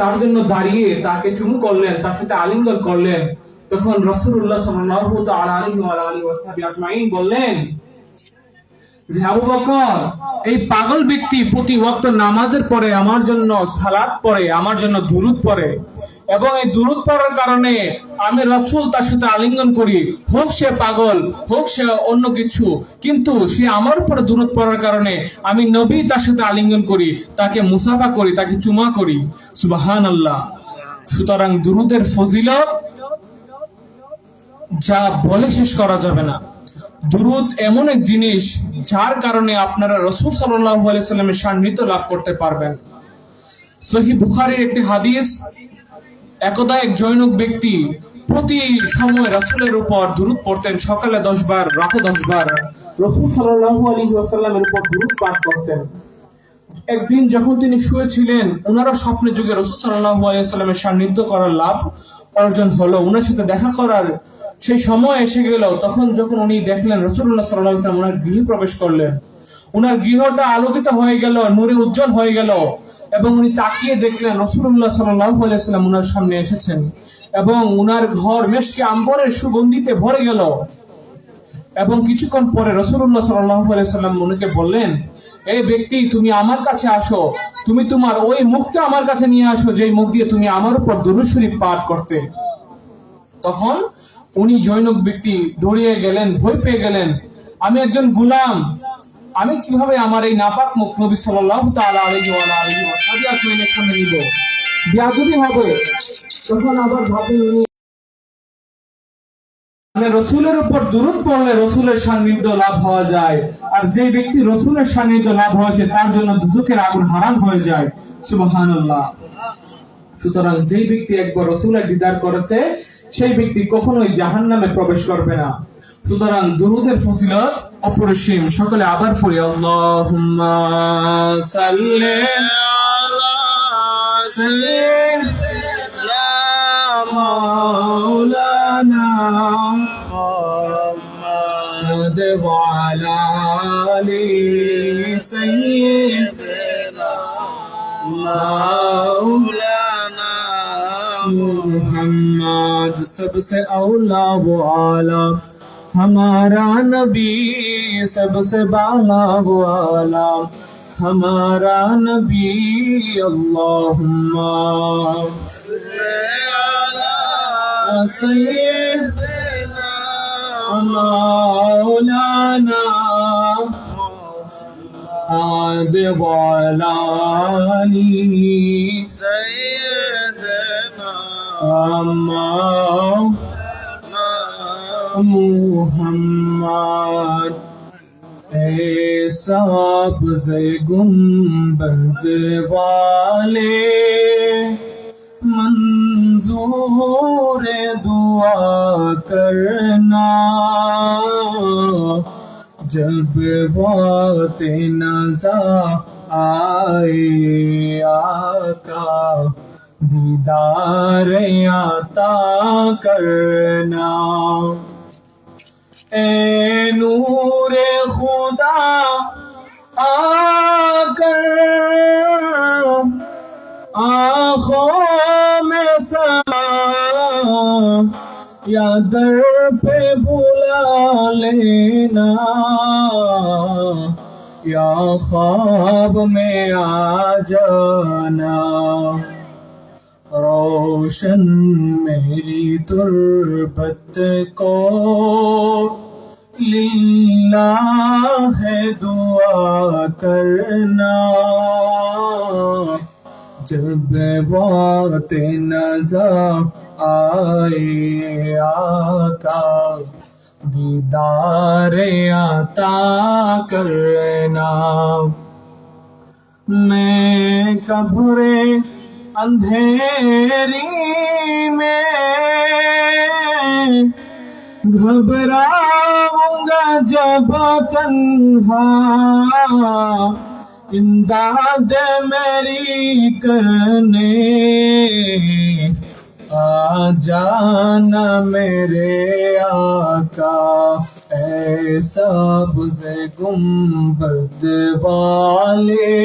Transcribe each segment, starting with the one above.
তার জন্য দাঁড়িয়ে তাকে চুমু করলেন, তার সাথে আলিঙ্গন করলেন। তখন রসুল্লাহ সাল্লাল্লাহু আজমাইন বললেন এই পাগল ব্যক্তি প্রতি ওয়াক্ত নামাজের পরে আমার জন্য সালাত পরে আমার জন্য দুরুদ পড়ে। এবং এই দুরুদ পড়ার কারণে আমি রাসূল তার সাথে আলিঙ্গন করি। হোক সে পাগল, হোক সে অন্য কিছু, কিন্তু সে আমার উপরে দুরুদ পড়ার কারণে আমি নবী তার সাথে আলিঙ্গন করি, তাকে মুসাফা করি, তাকে চুমা করি। সুবহানাল্লাহ। সুতরাং দুরুদের ফজিলত যা বলে শেষ করা যাবে না। দুরুদ এমন এক জিনিস যার কারণে আপনারা রসুল সাল্লাহ সাল্লামের সান্নিধ্য লাভ করতে পারবেন। সহি বুখারির একটি হাদিস একদা এক জৈনক ব্যক্তি প্রতি সময় রসুলের উপর দুরুদ পড়তেন। সকালে দশ বার, রাতে দশ বার রসুল সাল্লাহ আলী সাল্লামের উপর দুরুদ পাঠ করতেন। একদিন যখন তিনি শুয়েছিলেন ওনারও স্বপ্নে যুগে রসুল সাল্লাহ আলাইসাল্লামের সান্নিধ্য করার লাভ অর্জন হলো। ওনার সাথে দেখা করার সেই সময় এসে গেল। তখন যখন উনি দেখলেন রসুল্লাহ সাল্লাহ সাল্লাম ওনার গৃহে প্রবেশ করলেন। ওনার গৃহটা আলোকিত হয়ে গেল, নূরে উজ্জ্বল হয়ে গেল। এবং উনি তাকিয়ে দেখলেন রসুল্লাহ সাল্লাহ আলাইসাল্লাম ওনার সামনে এসেছেন এবং উনার ঘর মেশকে আম্বরের সুগন্ধিতে ভরে গেল। এবং কিছুক্ষণ পরে রসুল্লাহ সাল্লাম উনিকে বললেন, এই ব্যক্তি, তুমি আমার কাছে আসো। তুমি তোমার ওই মুখটা আমার কাছে নিয়ে আসো, যেই মুখ দিয়ে তুমি আমার উপর দুরুদ শরীফ পাঠ করতে। তখন উনি জৈনক ব্যক্তি দৌড়িয়ে গেলেন, ভয় পেয়ে গেলেন, আমি একজন গুলাম। আমি কীভাবে আমার এই নাপাক মুখ নবী সাল্লাল্লাহু তাআলা আলাইহি ওয়া আলিহি ওয়াসাল্লামের সামনে নিব? বিয়াদবি হবে। তখন আবার ভাবেন মানে রসুলের উপর দূরত পড়লে রসুলের সান্নিধ্য লাভ হওয়া যায়। আর যে ব্যক্তি রসুলের সান্নিধ্য লাভ হয়েছে, তার জন্য দুজকের আগুন হারাম হয়ে যায়। সুবহানাল্লাহ। সুতরাং যে ব্যক্তি একবার রসুলের দিদার করেছে, সেই ব্যক্তি কখনোই জাহান নামে প্রবেশ করবে না। সুতরাং দুরুদের ফজিলত, অপরিসীম। সকলে আবার পড়ি, আল্লাহুম্মা সাল্লি আলা সাইয়্যিদিনা মাওলানা মুহাম্মদ ওয়া আলা আলি সাইয়্যিদিনা সবসে আউলা ওয়া ہمارا نبی سب سے بالا والا ہمارا نبی اللہم۔ سیدنا مولانا آد والا سیدنا مولانا محمد، اے سبز گنبد والے، منظور دعا کرنا، جب وات نزا آئے آقا، دیدار عطا کرنا۔ اے نور خدا آ کر آنکھوں میں سما یا در پہ بلا لینا، یا خواب میں آ جانا۔ روشن میری تربت کو لیلا ہے دعا کرنا۔ جب وقت نظر آئے آقا، دیدار عطا کرنا۔ میں قبریں اندھیری میں گھبراؤں گا جب تنہا۔ امداد میری کرنے، آ جانا میرے آقا ایسا بزے گمبد والے۔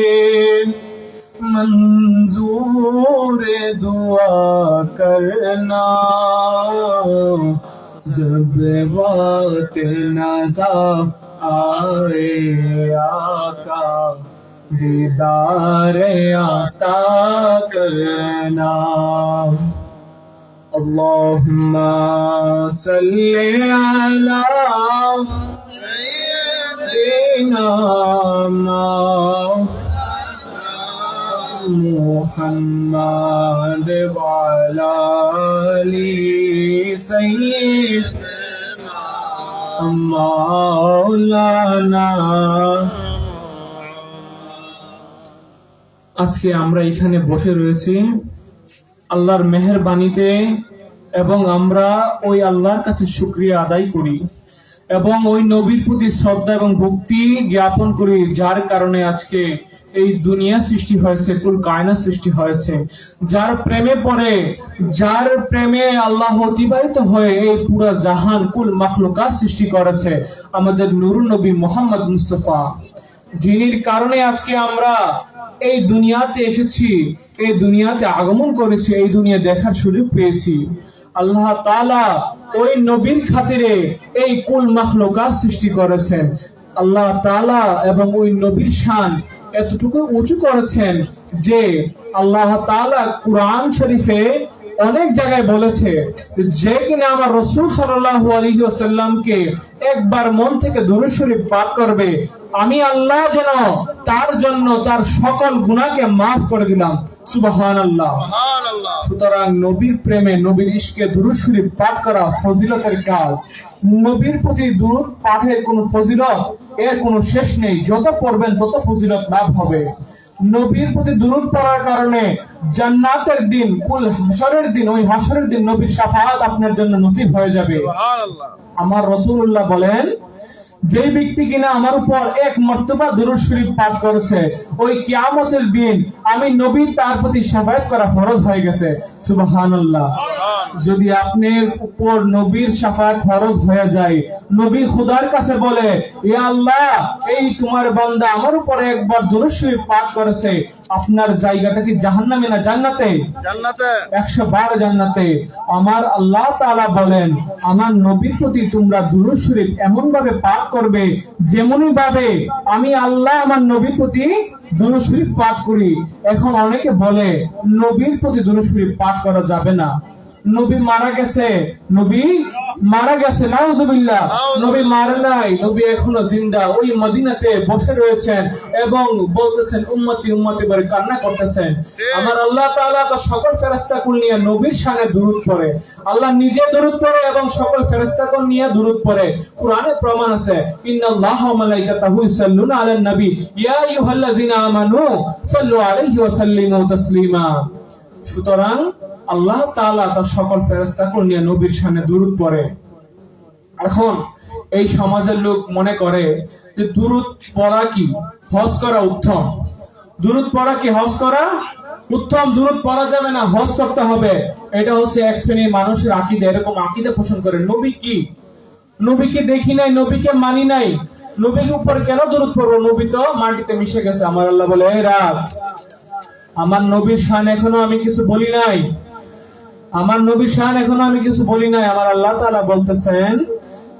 منظور دعا کرنا۔ جب وقت نظا آئے آقا، دیدار عطا کرنا۔ اللہم صلی علی سیدنا محمد وعلى آل سيدنا مولانا আজকে আমরা এখানে বসে রয়েছি আল্লাহর মেহেরবানিতে এবং আমরা ওই আল্লাহর কাছে শুক্রিয়া আদায় করি এবং ওই নবীর প্রতি শ্রদ্ধা এবং ভক্তি জ্ঞাপন করি যার কারণে আজকে এই দুনিয়া সৃষ্টি হয়েছে, কুল কায়না সৃষ্টি হয়েছে। যার প্রেমে পড়ে, যার প্রেমে আল্লাহ অতিবাহিত হয়ে এই পুরা জাহান কুল মাখলুকা সৃষ্টি করেছে, আমাদের নুরুল নবী মোহাম্মদ মুস্তফা। যিনির কারণে আজকে আমরা এই দুনিয়াতে এসেছি, এই দুনিয়াতে আগমন করেছি, এই দুনিয়া দেখার সুযোগ পেয়েছি। আল্লাহ তালা ওই নবীর খাতিরে এই কুল মাখলুকা সৃষ্টি করেছেন। আল্লাহ তালা এবং ওই নবীর শান এতটুকু উঁচু করেছেন যে আল্লাহ তালা কুরআন শরীফে অনেক জায়গায় বলেছে যে কিনা আমার রসুল সাল্লাল্লাহু আলাইহি ওয়াসাল্লামকে একবার মন থেকে দরুদ শরীফ পাঠ করবে আমি আল্লাহ যেন তার জন্য তার সকল গুনাহকে মাফ করে দিলাম। সুবহানাল্লাহ। সুতরাং নবীর প্রেমে নবীর ইশকে দুরুদ শরীফ পাঠ করা ফজিলতের কাজ। নবীর প্রতি দুরুদ পাঠের কোনো ফজিলত এর কোনো শেষ নেই। যত পড়বেন তত ফজিলত লাভ হবে। নবীর প্রতি দূর পড়ার কারণে জান্নাতের দিন কুল হাসরের দিন ওই হাসরের দিন নবীর সাফাত আপনার জন্য নসিব হয়ে যাবে। আমার রসুল্লাহ বলেন যে ব্যক্তি কিনা আমার উপর এক মর্তবা দুরুদ শরীফ পাঠ করেছে ওই কিয়ামতের দিন আমি নবী তার প্রতি সাফায়াত করা ফরজ হয়ে গেছে। সুবহানাল্লাহ। যদি আপনার উপর নবীর সাফায়াত ফরজ হয়ে যায় নবী খুদার কাছে বলে ইয়া আল্লাহ এই তোমার বান্দা আমার উপরে একবার দুরুদ শরীফ পাঠ করেছে আপনার জায়গাটা কি জাহান্নামে না জান্নাতে? জান্নাতে। একশো বার জান্নাতে। আমার আল্লাহ তাআলা বলেন আমার নবীর প্রতি তোমরা দুরূদ শরীফ এমন ভাবে পাঠ করবে, যেমনই ভাবে, আমি আল্লাহ আমার নবীর প্রতি দুরুশরীফ পাঠ করি। এখন অনেকে বলে, নবীর প্রতি দুরুশরীফ পাঠ করা যাবে না। নবী মারা গেছে। নবী মারা গেছে নাউজুবিল্লাহ। নবী মারা নাই নবী এখনও জিন্দা। ওই মদিনাতে বসে রয়েছেন এবং বলতেছেন উম্মতি উম্মতি বলে কান্না করতেছেন। আমার আল্লাহ তাআলা তো সকল ফেরেশতাকুল নিয়ে নবীর শানে দুরূদ পড়ে। আল্লাহ নিজে দুরূদ পড়ে এবং সকল ফেরেশতাকুল নিয়ে দুরূদ পড়ে। কোরআনে প্রমাণ আছে ইন্নাল্লাহা ওয়া মালাইকাতাহু ইউসাল্লুনা আলান নবী। ইয়া আইয়ুহাল্লাযিনা আমানু সাল্লু আলাইহি ওয়া সাল্লিমু তাসলিমা। সুতরাং আল্লাহ তাআলা তার সকল ফেরেশতাকুল নিয়ে নবীর শানে দুরূদ পড়ে। এখন এই সমাজের লোক মনে করে যে দুরুদ পড়া কি? হজ করা উত্তম। দুরুদ পড়া কি হজ করা? উত্তম, দুরুদ পড়া যাবে না, হজ করতে হবে। এটা হচ্ছে এক শ্রেণির মানুষের আকিদা, এরকম আকিদা পোষণ করে। নবী কি? নবীকে দেখি নাই, নবীকে মানি নাই। নবীর উপর কেন দূরত পড়ব? নবী তো মাটিতে মিশে গেছে। আমার আল্লাহ বলে রাত আমার নবীর শান এখনও আমি কিছু বলি নাই। আমার নবীর শান এখনও আমি কিছু বলি নাই। আমার আল্লাহ তাআলা বলতেছেন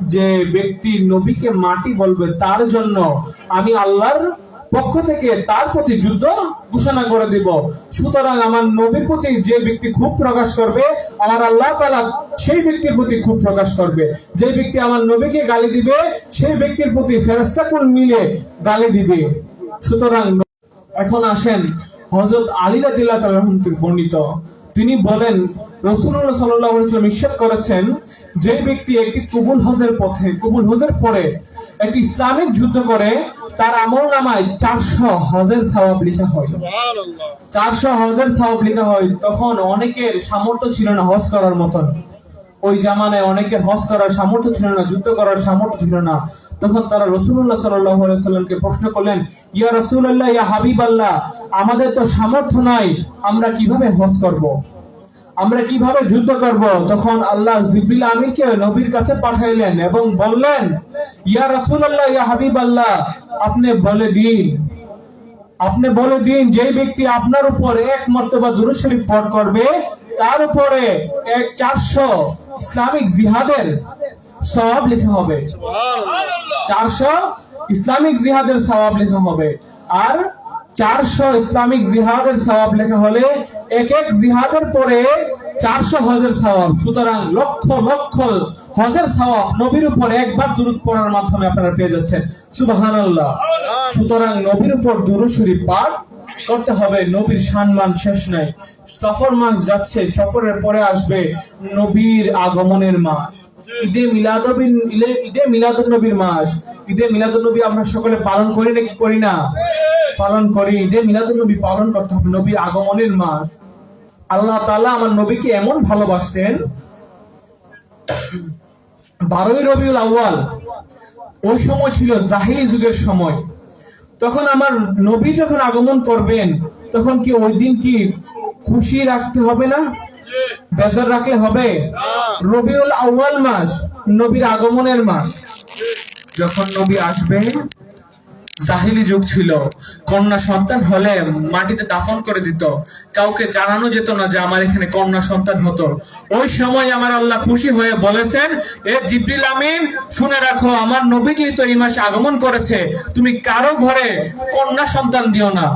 যে, ব্যক্তি নবীকে মাটি বলবে, তার জন্য আমি আল্লাহর পক্ষ থেকে তার প্রতি যুদ্ধ ঘোষণা করে দিব। সুতরাং আমার নবীর প্রতি যে ব্যক্তি খুব প্রকাশ করবে, আমার আল্লাহ তাআলা সেই ব্যক্তির প্রতি খুব প্রকাশ করবে। যে ব্যক্তি আমার নবীকে গালি দিবে, সেই ব্যক্তির প্রতি ফেরেশতাকুল মিলে গালি দিবে। সুতরাং এখন আসেন হযরত আলী থেকে বর্ণিত। তিনি বলেন রসুল্লাহ সাল্লাহ ইসলাম ওয়াসাল্লাম করেছেন যে ব্যক্তি একটি কবুল হজের পথে কবুল হজের পরে একটি ইসলামিক যুদ্ধ করে তার আমল নামায় চারশো হজের সওয়াব লেখা হয়। চারশো হজের সওয়াব লেখা হয় তখন অনেকের সামর্থ্য ছিল না হজ করার মতন। ওই জামানায় অনেকের হজ করার সামর্থ্য ছিল না, যুদ্ধ করার সামর্থ্য ছিল না তখন তারা রসুল্লাহ সাল্লামকে প্রশ্ন করলেন, ইয়া রসুল্লাহ ইয়া হাবিব আল্লাহ আমাদের তো সামর্থ্য নাই, আমরা কীভাবে হজ করব। আমরা কীভাবে যুদ্ধ করব তখন আল্লাহ জিব্রিল আমিরকে নবীর কাছে পাঠাইলেন এবং বললেন, ইয়া রসুল্লাহ ইয়া হাবিব আল্লাহ আপনি বলে দিন, আপনি বলে দিন যে ব্যক্তি আপনার উপর এক মর্তবা দুরূদ শরীফ পাঠ করবে, তার উপরে এক চারশো ইসলামিক জিহাদের সওয়াব লেখা হবে। চারশো ইসলামিক জিহাদের সওয়াব লেখা হবে। আর চারশো ইসলামিক জিহাদের সওয়াব লেখা হলে এক এক জিহাদের পরে চারশো হজের সওয়াব। সুতরাং লক্ষ লক্ষ হজের সওয়াব নবীর উপর একবার দুরুদ পড়ার মাধ্যমে আপনারা পেয়ে যাচ্ছেন। সুবহানাল্লাহ। সুতরাং নবীর উপর দুরুদ শরীফ পাঠ করতে হবে, নবীর সম্মান শেষ নাই। সফর মাস যাচ্ছে, সফরের পরে আসবে নবীর আগমনের মাস। ঈদে মিলাদবিন ঈদে মিলাদুন নবীর মাস। ঈদে মিলাদুন নবী আমরা সকলে পালন করি নাকি করি না? পালন করি। ঈদে মিলাদুন নবী পালন করতে হবে, নবীর আগমনের মাস। আল্লাহ তালা আমার নবীকে এমন ভালোবাসতেন, বারোই রবিউল আউয়াল, ওই সময় ছিল জাহিলি যুগের সময়। তখন আমার নবী যখন আগমন করবেন, তখন কি ওই দিন কি খুশি রাখতে হবে না? বেজার রাখলে হবে? রবিউল আউয়াল মাস, নবীর আগমনের মাস। যখন নবী আসবেন জাহিলি যুগ ছিল। কন্যা সন্তান হলে মাটিতে দাফন করে দিত। কাউকে জানানো যেত না যে আমার এখানে কন্যা সন্তান হতো। ওই সময় আমার আল্লাহ খুশি হয়ে বলেছেন, এ জিব্রিল আমিন, শুনে রাখো, আমার নবী যেহেতু এই মাসে আগমন করেছে, তুমি কারও ঘরে কন্যা সন্তান দিও না।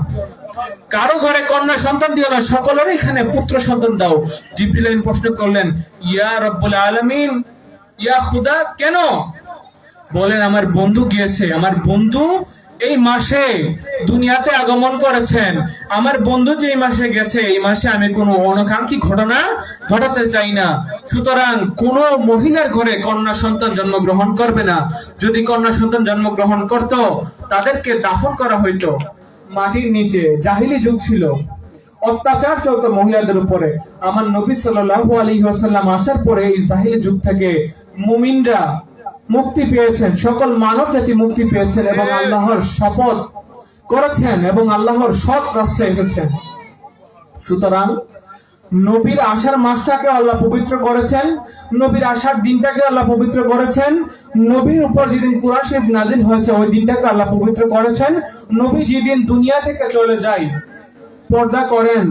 কারও ঘরে কন্যা সন্তান দিও না, সকলের এখানে পুত্র সন্তান দাও। জিব্রিল আমিন প্রশ্ন করলেন, ইয়া রব্বুল আলামিন, ইয়া খুদা, কেন? বলেন, আমার বন্ধু গিয়েছে, আমার বন্ধু এই মাসে দুনিয়াতে আগমন করেছেন। আমার বন্ধু যে মাসে গেছে, এই মাসে আমি কোনো অনাকাঙ্ক্ষী ঘটনা ঘটাতে চাই না। সুতরাং কোন মহিলার ঘরে কন্যা সন্তান জন্মগ্রহণ করবে না। যদি কন্যা সন্তান জন্মগ্রহণ করত, তাদেরকে দাফন করা হইতো মাটির নিচে। জাহিলি যুগ ছিল। অত্যাচার চলতো মহিলাদের উপরে। আমার নবী আলাইহি ওয়াসাল্লাম আসার পরে এই জাহিলি যুগ থেকে মুমিনরা মুক্তি পেয়েছেন। সকল মানব জাতি মুক্তি পেয়েছেন এবং আল্লাহর শপথ করেছেন এবং আল্লাহর সৎ রাস্তায় এসেছেন। সুতরাং নবীর আসার মাসটাকে আল্লাহ পবিত্র করেছেন নবীর আসার দিনটাকে আল্লাহ পবিত্র করেছেন নবীর উপর যেদিন কুরআন শরীফ নাজিল হয়েছে ওই দিনটাকে আল্লাহ পবিত্র করেছেন। নবী যেদিন দুনিয়া থেকে চলে যায় পর্দা করেন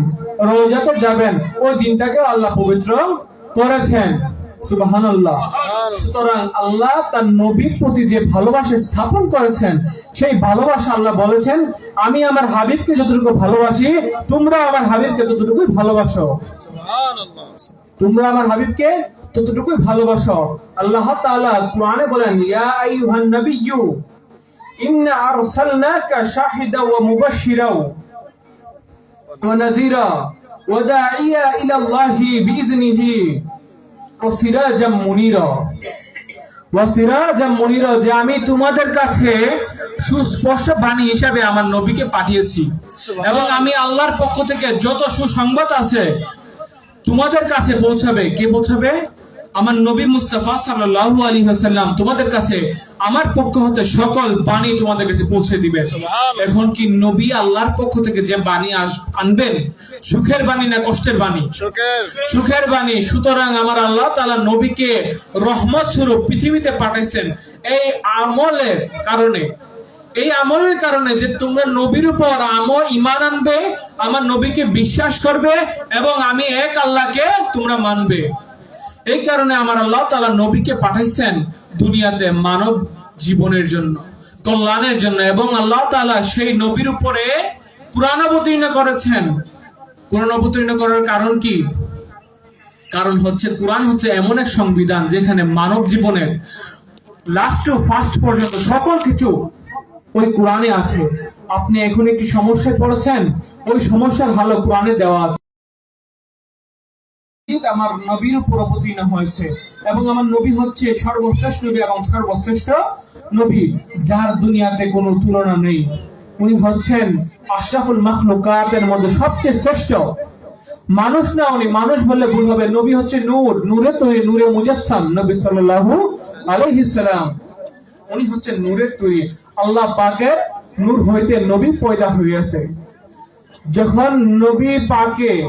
রোজাতে যাবেন ওই দিনটাকে আল্লাহ পবিত্র করেছেন। সুবহানাল্লাহ। সুতরাং আল্লাহ তার নবীর প্রতি যে ভালোবাসা স্থাপন করেছেন সেই ভালোবাসা আল্লাহ বলেছেন আমি আমার হাবিবকে যতটুকু ভালোবাসি তোমরা আমার হাবিবকে ততটুকুই ভালোবাসো। তোমরা আমার হাবিবকে ততটুকুই ভালোবাসো। আল্লাহ তাআলা কোরআনে বলেন ইয়া আইয়ুহান নাবিয়্যু ইন্না আরসালনাকা শাহিদা ওয়া মুবাশশিরা ওয়া নাযীরা ওয়া দাঈয়া ইলা আল্লাহি বিইজনিহি ওয়া সিরাজাম মুনীরা। ওয়া সিরাজাম মুনীরা যে আমি তোমাদের কাছে সুস্পষ্ট বাণী হিসাবে আমার নবীকে পাঠিয়েছি। এবং আমি আল্লাহর পক্ষ থেকে যত সুসংবাদ আছে তোমাদের কাছে পৌঁছাবে। কে পৌঁছাবে? আমার নবী মুস্তাফা সাল্লাল্লাহু আলাইহি ওয়াসাল্লাম তোমাদের কাছে আমার পক্ষ হতে সকল বাণী তোমাদের কাছে পৌঁছে দিবে। এখন কি নবী আল্লাহর পক্ষ থেকে যে বাণী আস আনবেন? সুখের বাণী না কষ্টের বাণী? সুখের। বাণী সুতরাং আমার আল্লাহ তাআলা নবীকে রহমত স্বরূপ পৃথিবীতে পাঠাইছেন এই আমলের কারণে। এই আমলের কারণে যে তোমরা নবীর উপর আমল ইমান আনবে আমার নবীকে বিশ্বাস করবে এবং আমি এক আল্লাহকে তোমরা মানবে। এই কারণে আমার আল্লাহ তাআলা নবীকে পাঠাইছেন দুনিয়াতে মানব জীবনের জন্য, কল্যাণের জন্য এবং আল্লাহ তাআলা সেই নবীর উপরে কোরআন অবতীর্ণ করেছেন। কোরআন অবতীর্ণ করার কারণ কি? কারণ হচ্ছে কোরআন হচ্ছে এমন এক সংবিধান যেখানে মানব জীবনের লাস্ট টু ফার্স্ট পর্যন্ত সকল কিছু ওই কোরআনে আছে। আপনি এখন একটি সমস্যায় পড়েছেন, ওই সমস্যার ভালো কোরআনে দেওয়া আছে। আমার নবীর উপর অবতীর্ণ হয়েছে। এবং আমার নবী হচ্ছে সর্বশ্রেষ্ঠ নবী এবং সর্বশ্রেষ্ঠ নবী, যার দুনিয়াতে কোনো তুলনা নেই। উনি হচ্ছেন আশরাফুল মাখলুকাতের মধ্যে সবচেয়ে শ্রেষ্ঠ। মানুষ না উনি, মানুষ বললে ভুল হবে। নবী হচ্ছে নূর, নূরে তৈরি, নূরে মুজাসসাম, নবী সাল্লাল্লাহু আলাইহিস সালাম উনি হচ্ছেন নূরের তৈরি। আল্লাহ পাকের নূর হইতে নবী পয়দা হইয়াছে। যখন নবী পাকে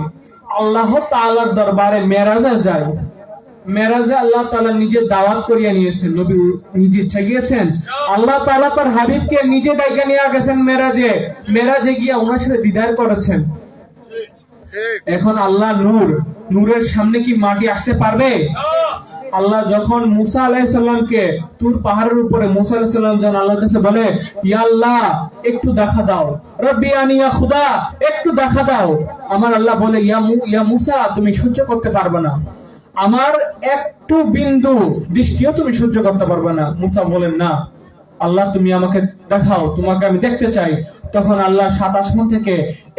আল্লাহ তালার দরবারে মেরাজে যায়। মেরাজে আল্লাহ তালা নিজে দাওয়াত করিয়া নিয়েছেন নবী নিজে ইচ্ছা গিয়েছেন। আল্লাহ তালা তার হাবিবকে নিজে ডাইকে নিয়ে গেছেন মেরাজে। মেরাজে গিয়া ওনার সাথে দিদার করেছেন। এখন আল্লাহ নূর নূরের সামনে কি মাটি আসতে পারবে? আল্লাহ যখন মুসা আলাইসাল্লামকে তুর পাহাড়ের উপরে, মুসা আলাইসাল্লাম যখন আল্লাহর কাছে বলে, ইয়া আল্লাহ, একটু দেখা দাও। রব্বি আনিয়া খুদা, একটু দেখা দাও। আমার আল্লাহ বলে, ইয়া ইয়া মুসা, তুমি সহ্য করতে পারবে না। আমার একটু বিন্দু দৃষ্টিও তুমি সহ্য করতে পারবে না। মুসা বলেন, না। আল্লাহ তুমি আমাকে দেখাও তোমাকে আমি দেখতে চাই। তখন আল্লাহ সাত আসমান থেকে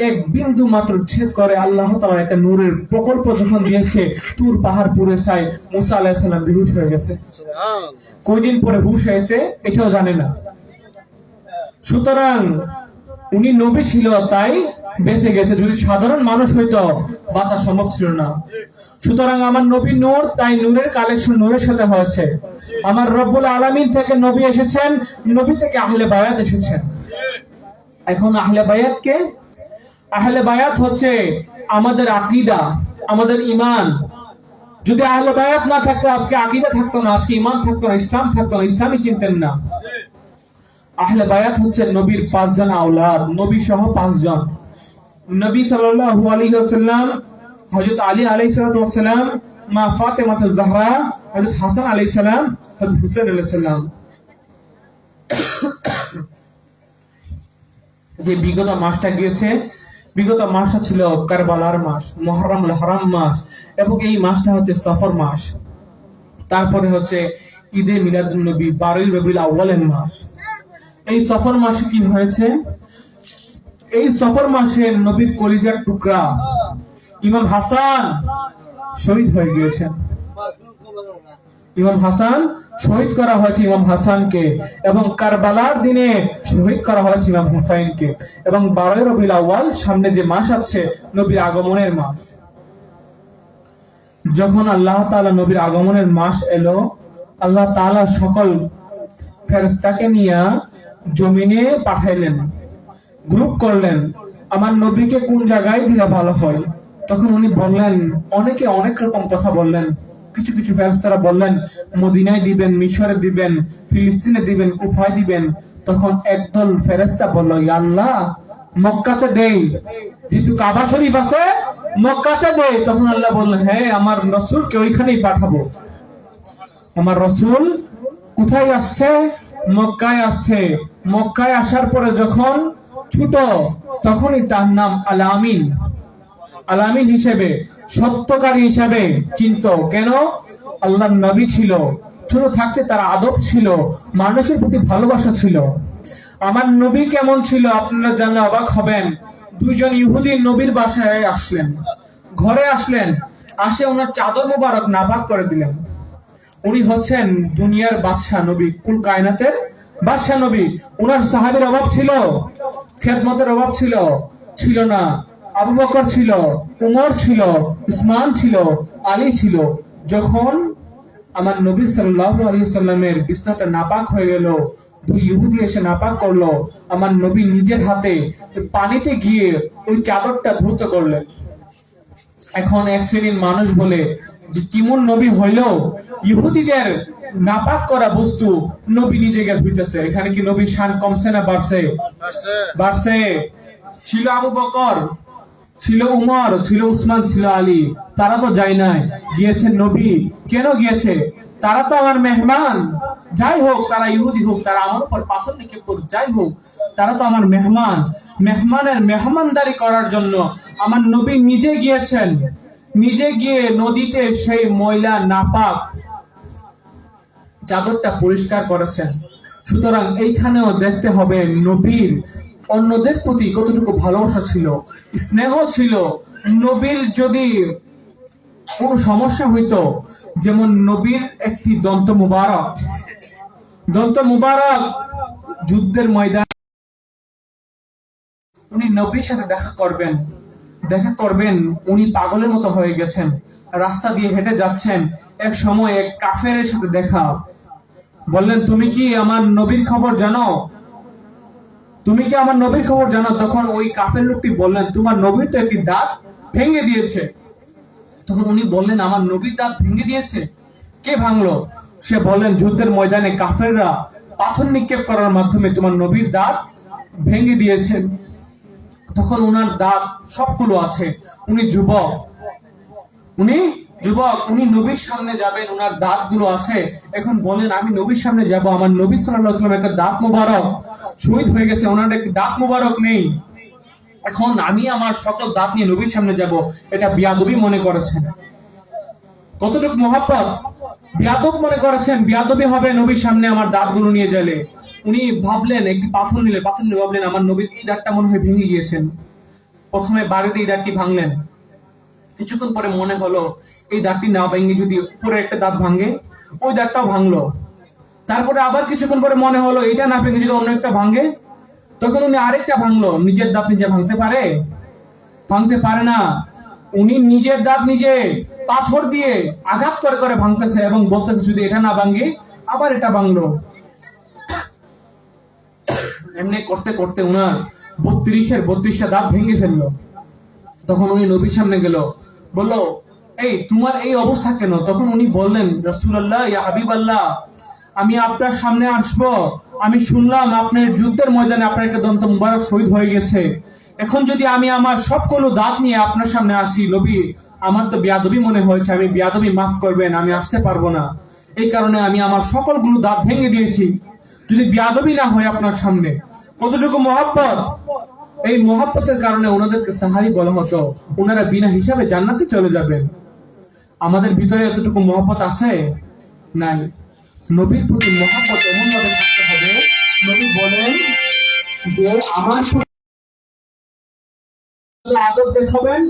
এক বিন্দু মাত্র ছেদ করে আল্লাহ তালা একটা নূরের প্রকল্প যখন দিয়েছে তুর পাহাড় পুরে চাই মুসা আলাইহিসসালাম বিহুশ হয়ে গেছে। কয়দিন পরে হুশ হয়েছে এটাও জানে না। সুতরাং উনি নবী ছিল, তাই বেঁচে গেছে। যদি সাধারণ মানুষ হইতো, বাঁচা সম্ভব ছিল না। সুতরাং আমার নবী নূর, তাই নূরের কালেকশন নূরের সাথে হয়েছে। আমার রব্বুল আলামিন থেকে নবী এসেছেন, নবী থেকে আহলে বায়াত এসেছেন। এখন আহলে বায়াত কে আহলে বায়াত হচ্ছে আমাদের আকিদা, আমাদের ইমান যদি আহলে বায়াত না থাকতো, আজকে আকিদা থাকতো না, আজকে ইমান থাকতো না, ইসলাম থাকতো না, ইসলামই চিনতেন না। আহলে বায়াত হচ্ছে নবীর পাঁচজন আওলাদ নবী সহ পাঁচজন। নবী সাল্লাল্লাহু আলাইহি ওয়াসাল্লাম, হযরত আলী আলাইহিস ওয়াসালাম মা ফাতেমা জাহরা, হযরত হাসান আলাইহিস সালাম, হযরত হুসাইন আলাইহিস সালাম। যে বিগত মাসটা গিয়েছে, বিগত মাসটা ছিল কারবালার মাস মহরম হারাম মাস, এবং এই মাসটা হচ্ছে সফর মাস। তারপরে হচ্ছে ঈদে মিলাদুন নবী, বারোই রবিউল আউ্বালের মাস। এই সফর মাসে কি হয়েছে? এই সফর মাসে নবীর কলিজার টুকরা ইমাম হাসান শহীদ হয়ে গিয়েছেন। ইমাম হাসান শহীদ করা হয়েছে ইমাম হাসানকে এবং কারবালার দিনে শহীদ করা হয়েছে ইমাম হুসাইনকে এবং বারোই রবিউল আউ্বাল সামনে যে মাস আছে, নবীর আগমনের মাস। যখন আল্লাহ তাআলা নবীর আগমনের মাস এলো, আল্লাহ তাআলা সকল ফেরেশতাকে নিয়ে জমিনে পাঠাইলেন, গ্রুপ করলেন, আমার নবীকে কোন জায়গায় দিলে ভালো হয়? তখন উনি বললেন, অনেকে অনেক রকম কথা বললেন। কিছু কিছু ফেরেশতারা বললেন, মদিনায় দিবেন, মিশরে দিবেন, ফিলিস্তিনে দিবেন, কুফায় দিবেন। তখন একদল ফেরেশতা বলল আল্লাহ, মক্কাতে দেই। যেহেতু কাবা শরীফ আছে, মক্কাতে দেই। তখন আল্লাহ বললেন হ্যাঁ আমার রসুল রসুলকে ওইখানেই পাঠাবো। আমার রসুল কোথায় আসছে? মক্কায় আসছে। মক্কায় আসার পরে যখন ছোট, তখনই তার নাম আলামিন আলামিন হিসেবে, সত্যকারী হিসেবে চিন্ত। কেন? আল্লাহ নবী ছিল। ছোট থাকতে তার আদব ছিল। মানুষের প্রতি ভালোবাসা ছিল। আমার নবী কেমন ছিল আপনারা জানলে অবাক হবেন। দুইজন ইহুদি নবীর বাসায় আসলেন। ঘরে আসলেন। আসে ওনার চাদর মোবারক নাপাক করে দিলেন। উনি হচ্ছেন দুনিয়ার বাদশাহ নবী, কুল কায়নাতের বাদশাহ নবী, উনার সাহাবের অভাব ছিল, খেদমতের অভাব ছিল ছিল না। আবু বকর ছিল, উমর ছিল, উসমান ছিল, আলী ছিল। যখন আমার নবী সাল্লামের বিছনাটা নাপাক হয়ে গেল, দুই ইহুদি এসে নাপাক করল, আমার নবী নিজের হাতে পানিতে গিয়ে ওই চাদরটা ধৌত করলেন। এখন এক শ্রেণির মানুষ বলে যে কিমন নবী হইলেও ইহুদিদের নাপাক করা বস্তু নবী নিজে গেছে হইতেছে এখানে কি নবীর শান কমছে না বাড়ছে। বাড়ছে। ছিল আবু বকর ছিল উমর ছিল উসমান ছিল আলী। তারা তো যায় নাই। গিয়েছে নবী। কেন গিয়েছে? তারা তো আমার মেহমান। যাই হোক তারা ইহুদি হোক তারা আমার উপর পাথর নিক্ষেপ করুক যাই হোক তারা তো আমার মেহমান। মেহমানের মেহমানদারি করার জন্য আমার নবী নিজে গিয়েছেন। নিজে গিয়ে নদীতে সেই ময়লা নাপাক। চাদরটা পরিষ্কার করেছেন। সুতরাং এইখানেও দেখতে হবে নবীর, অন্যদের প্রতি কতটুকু ভালোবাসা ছিল, স্নেহ ছিল। নবীর যদি কোনো সমস্যা হইতো, যেমন নবীর একটি দন্ত মুবারক। দন্ত মুবারক যুদ্ধের ময়দান উনি নবীর সাথে দেখা করবেন। দেখা করবেন, উনি পাগলের মতো হয়ে গেছেন, রাস্তা দিয়ে হেঁটে যাচ্ছেন, এক সময় এক কাফেরের সাথে দেখা। বললেন, তুমি কি আমার নবীর খবর জানো? তুমি কি আমার নবীর খবর জানো? তখন ওই কাফের লোকটি বললেন, তোমার নবীর তো একটি দাঁত ভেঙে দিয়েছে। তখন উনি বললেন, আমার নবীর দাঁত ভেঙে দিয়েছে? কে ভাঙলো? সে বললেন, যুদ্ধের ময়দানে কাফেররা পাথর নিক্ষেপ করার মাধ্যমে তোমার নবীর দাঁত ভেঙে দিয়েছেন। তখন উনার দাঁত সবগুলো আছে। উনি যুবক। উনি যুবক, উনি নবীর সামনে যাবেন, উনার দাঁতগুলো আছে। এখন বলেন, আমি নবীর সামনে যাব, আমার নবী সাল্লাল্লাহু আলাইহি একটা দাঁত মুবারক। শহীদ হয়ে গেছে, ওনার একটা দাঁত মুবারক নেই। এখন আমি আমার সকল দাঁত নিয়ে নবীর সামনে যাব, এটা বিয়াদবি মনে করেছেন। কতটুকু মহাব্বত? বিয়াদব মনে করেছেন, বিয়াদবি হবে নবীর সামনে আমার দাঁতগুলো নিয়ে গেলে উনি ভাবলেন, একটি পাথর নিলে পাথর নিলে ভাবলেন, আমার নবীর এই দাঁতটা মনে হয় ভেঙে গিয়েছেন প্রথমে বাড়িতে এই দাঁতটি ভাঙলেন। কিছুক্ষণ পরে মনে হলো, এই দাঁতটি না ভেঙে যদি উপরে একটা দাঁত ভাঙে, ওই দাঁতটাও ভাঙলো। তারপরে আবার কিছুক্ষণ পরে মনে হলো, এটা না ভেঙে যদি অন্য একটা ভাঙে, তখন উনি আরেকটা ভাঙলো। নিজের দাঁত নিজে ভাঙতে পারে? ভাঙতে পারে না। উনি নিজের দাঁত নিজে পাথর দিয়ে আঘাত করে করে ভাঙতেছে এবং বলতেছে, যদি এটা না ভাঙে, আবার এটা ভাঙলো। এমনি করতে করতে উনার বত্রিশের বত্রিশটা দাঁত ভেঙে ফেলল। তখন উনি নবীর সামনে গেল। বলল, এই, তোমার এই অবস্থা কেন? তখন উনি বললেন রসুল্লাহ ইয়া হাবিব আল্লাহ আমি আপনার সামনে আসব। আমি শুনলাম আপনার যুদ্ধের ময়দানে আপনার একটা দন্ত মুবারক শহীদ হয়ে গেছে। এখন যদি আমি আমার সবগুলো দাঁত নিয়ে আপনার সামনে আসি, নবী, আমার তো বিয়াদবি মনে হয়েছে, আমি বিয়াদবি মাফ করবেন, আমি আসতে পারব না। এই কারণে আমি আমার সকলগুলো দাঁত ভেঙে দিয়েছি। যদি বিয়াদবি না হয় আপনার সামনে, কতটুকু মহাব্বত? এই মহাব্বতের কারণে ওনাদেরকে সাহারি বলা হতো, ওনারা বিনা হিসাবে জান্নাতে চলে যাবেন। আমাদের ভিতরে এতটুকু মহব্বত আছে? নাই। নবীর প্রতি মহাব্বত এমন ভাবে থাকতে হবে, নবী বলেন যে, আমার আদব দেখাবেন